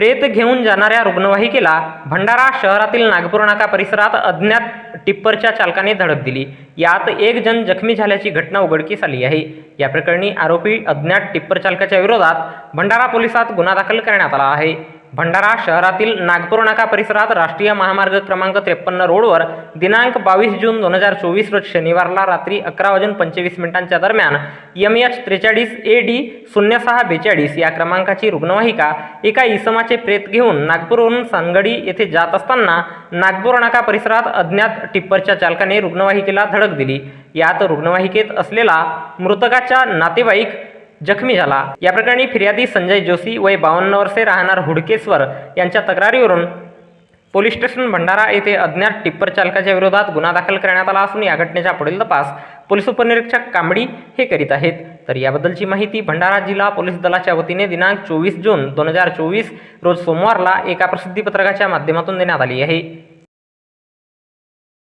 प्रेत घेऊन जाणाऱ्या रुग्णवाहिकेला भंडारा शहरातील नागपूर नाका परिसरात अज्ञात टिप्परच्या चालकाने धडक दिली. यात एक जण जखमी झाल्याची घटना उघडकीस आली आहे. या प्रकरणी आरोपी अज्ञात टिप्पर चालकाच्या विरोधात भंडारा पोलिसात गुन्हा दाखल करण्यात आला आहे. भंडारा शहरातील नागपूर नाका परिसरात राष्ट्रीय महामार्ग क्रमांक त्रेपन्न रोडवर दिनांक बावीस जून दोन हजार चोवीस रोज शनिवारला रात्री अकरा वाजून पंचवीस मिनिटांच्या दरम्यान एम एच त्रेचाळीस ए डी शून्य सहा बेचाळीस या क्रमांकाची रुग्णवाहिका एका इसमाचे प्रेत घेऊन नागपूरवरून सांगडी येथे जात असताना नागपूर नाका परिसरात अज्ञात टिप्परच्या चालकाने रुग्णवाहिकेला धडक दिली. यात रुग्णवाहिकेत असलेला मृतकाच्या नातेवाईक जखमी झाला. या प्रकरणी फिर्यादी संजय जोशी वय बावन्न वर्षे राहणार हुडकेश्वर यांच्या तक्रारीवरून पोलीस स्टेशन भंडारा येथे अज्ञात टिप्पर चालकाच्या विरोधात गुन्हा दाखल करण्यात आला असून या घटनेचा पुढील तपास पोलीस उपनिरीक्षक कांबडी हे करीत आहेत. तर याबद्दलची माहिती भंडारा जिल्हा पोलीस दलाच्या वतीने दिनांक चोवीस जून दोन हजार चोवीस रोज सोमवारला एका प्रसिद्धीपत्रकाच्या माध्यमातून देण्यात आली आहे.